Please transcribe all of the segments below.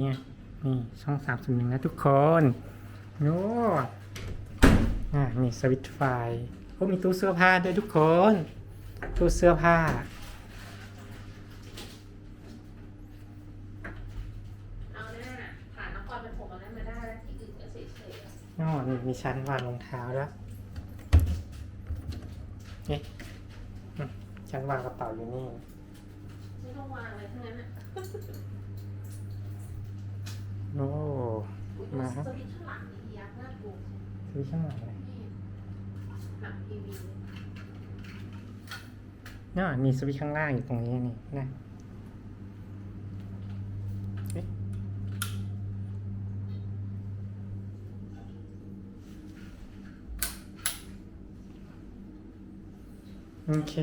เนี่ยนี่ช่องสามสิบหนึ่งนะทุกคนโน้อ่ามีสวิตช์ไฟโอ้มีตู้เสื้อผ้าด้วยทุกคน ตู้เสื้อผ้า เอาหน้าผ่านนครปฐมอันนั้นมาได้แล้วที่อื่นก็เฉยๆอะอ๋อนมีชั้นวางรองเท้าแล้วนี่อืมชั้นวางกระเป๋าอยู่นี่ไม่ต้องวางอะไรทั้งนั้นอะ โอ้ อุ๊ย มาครับสวิตช์ข้างหลังนี่ยักษ์น่าดูสวิตช์ข้างหลังเลยนี่หนังทีวีน่ามีสวิตช์ข้างล่างอยู่ตรงนี้นี่นะเอ๊ะโอเค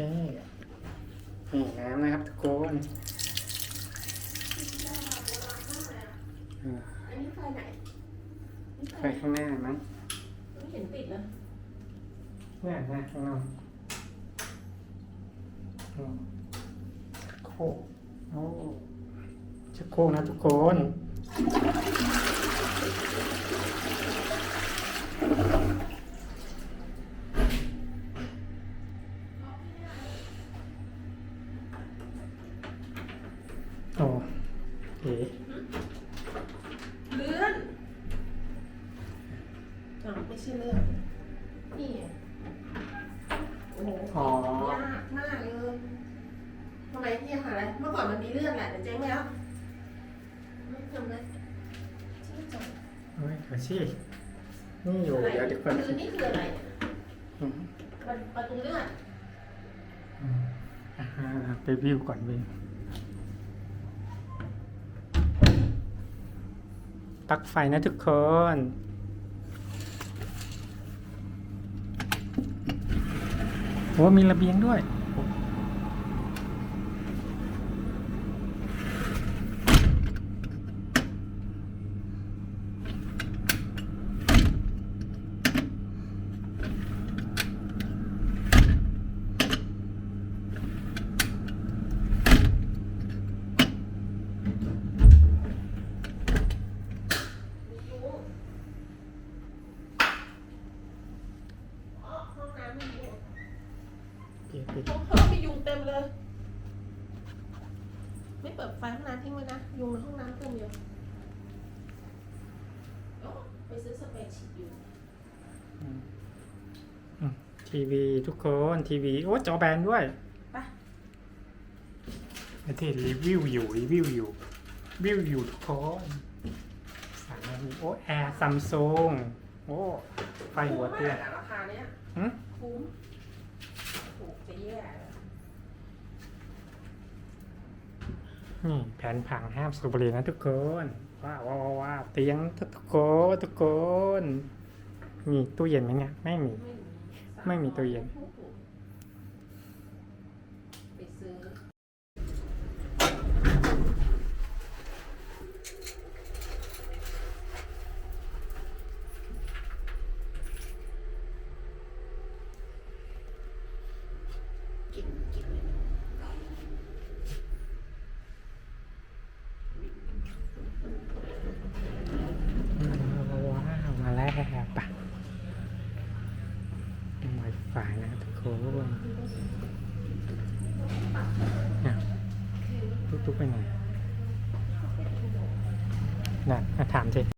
นี่น้ำนะครับทุกคนอืมอั นนี้ไฟไหนนี่ไฟไปข้างหน้ามั้งไม่เห็นติดเลยเนี่ยนะข้างนอกอืมโคกโอ้ชักโครกนะทุกคนโอ้เอ๋ เลื่อนอ๋อ ไม่ใช่เลื่อนนี่ไงโอ้โหอ๋อยากมากเลยทำไมพี่หาอะไร เมื่อก่อนมันมีเลื่อนแหละแต่เจ๊งไปแล้วไม่ทำเลยชื่อจังเฮ้ยเดี๋ยวสินี่อยู่เดี๋ยวเดี๋ยวก่อนคือนี่คืออะไรเนี่ยอืมมันประตูเลื่อนอืมอ่าไปวิวก่อนวิวปลั๊กไฟนะทุกคน โอ้มีระเบียงด้วย มียุงอ๋อห้องน้ำมียุง ปิดปิดห้องเธอมียุงเต็มเลย ไม่เปิดไฟห้องน้ำทิ้งไว้นะ ยุงในห้องน้ำเต็มเยอะโอ้ไปซื้อสเปรย์ฉีดยุงทีวีทุกคนทีวีโอ้จอแบนด้วยไปไอที่รีวิวอยู่รีวิวอยู่วิวอยู่ทุกคนสามนาทีโอ้แอร์ซัมซุงโอ้ไฟหัวเตี้ยคุ้มมากอะราคาเนี้ยหึคุ้มถูกจะแย่เลย นี่แผนผังห้ามสูบบุหรี่นะทุกคนว้าวว้าวว้าวเตียงทุกคนทุกคน มีตู้เย็นไหมเนี่ย ไม่มี ไม่มีตู้เย็น ไปซื้อ กินกินเลย ว้าว มาแล้วปะไวไฟนะทุกคนเนี่ยตุ๊กๆไปหนน่ะมาถามสิ